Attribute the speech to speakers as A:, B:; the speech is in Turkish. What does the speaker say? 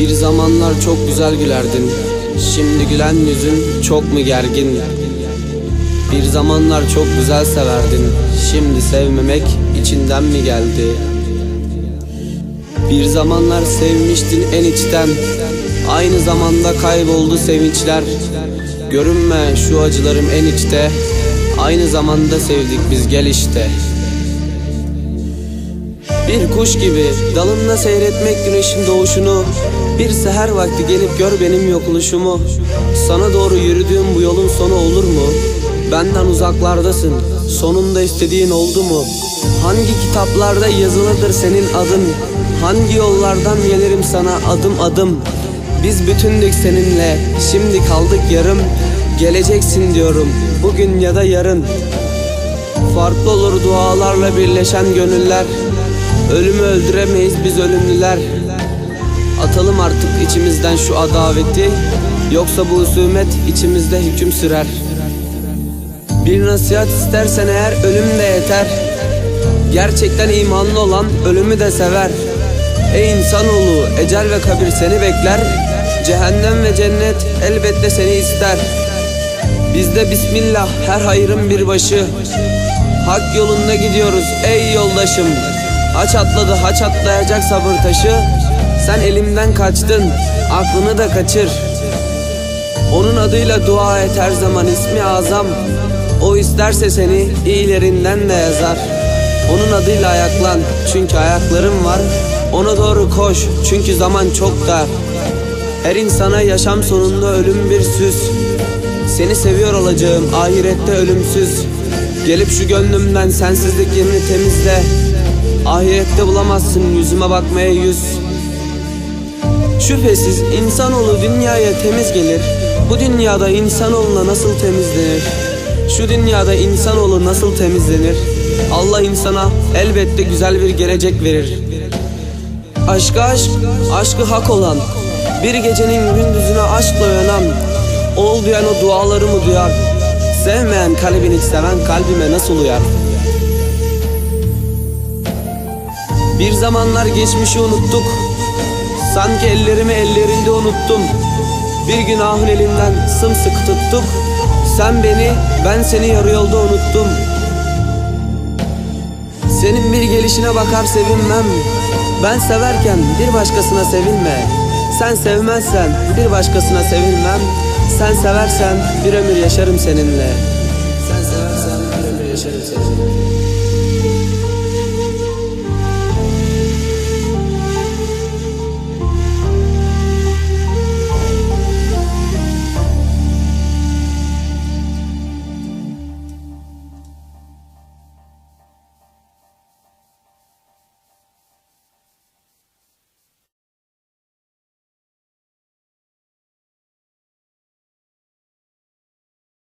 A: Bir zamanlar çok güzel gülerdin Şimdi gülen yüzün çok mu gergin? Bir zamanlar çok güzel severdin. Şimdi sevmemek içinden mi geldi? Bir zamanlar sevmiştin en içten. Aynı zamanda kayboldu sevinçler. Görünme şu acılarım en içte. Aynı zamanda sevdik biz gel işte bir kuş gibi dalında seyretmek güneşin doğuşunu Bir seher vakti gelip gör benim yokuluşumu Sana doğru yürüdüğüm bu yolun sonu olur mu? Benden uzaklardasın sonunda istediğin oldu mu? Hangi kitaplarda yazılıdır senin adın? Hangi yollardan gelirim sana adım adım? Biz bütündük seninle şimdi kaldık yarım Geleceksin diyorum bugün ya da yarın Farklı olur dualarla birleşen gönüller Ölümü öldüremeyiz biz ölümlüler. Atalım artık içimizden şu adaveti. Yoksa bu husumet içimizde hüküm sürer. Bir nasihat istersen eğer ölüm de yeter. Gerçekten imanlı olan ölümü de sever. Ey insanoğlu ecel ve kabir seni bekler. Cehennem ve cennet elbette seni ister. Bizde bismillah her hayırın bir başı. Hak yolunda gidiyoruz ey yoldaşım Haç atladı haç atlayacak sabır taşı. Sen elimden kaçtın aklını da kaçır. Onun adıyla dua et her zaman ismi azam. O isterse seni iyilerinden de yazar. Onun adıyla ayaklan çünkü ayaklarım var. Ona doğru koş çünkü zaman çok dar. Her insana yaşam sonunda ölüm bir süs. Seni seviyor olacağım ahirette ölümsüz Gelip şu gönlümden sensizlik yerini temizle. Ahirette bulamazsın yüzüme bakmaya yüz. Şüphesiz insanoğlu dünyaya temiz gelir. Bu dünyada insanoğluna nasıl temizlenir? Şu dünyada insanoğlu nasıl temizlenir? Allah insana elbette güzel bir gelecek verir. Aşka aşk, aşkı hak olan Bir gecenin gündüzüne aşkla uyanan Ol duyan o dualarımı duyar Sevmeyen kalbini seven kalbime nasıl uyar? Bir zamanlar geçmişi unuttuk. Sanki ellerimi ellerinde unuttum. Bir günahın elinden sımsıkı tuttuk. Sen beni ben seni yarı yolda unuttum. Senin bir gelişine bakar sevinmem. Ben severken bir başkasına sevilme Sen sevmezsen bir başkasına sen seversen bir ömür yaşarım seninle. Sen seversen bir ömür yaşarım seninle.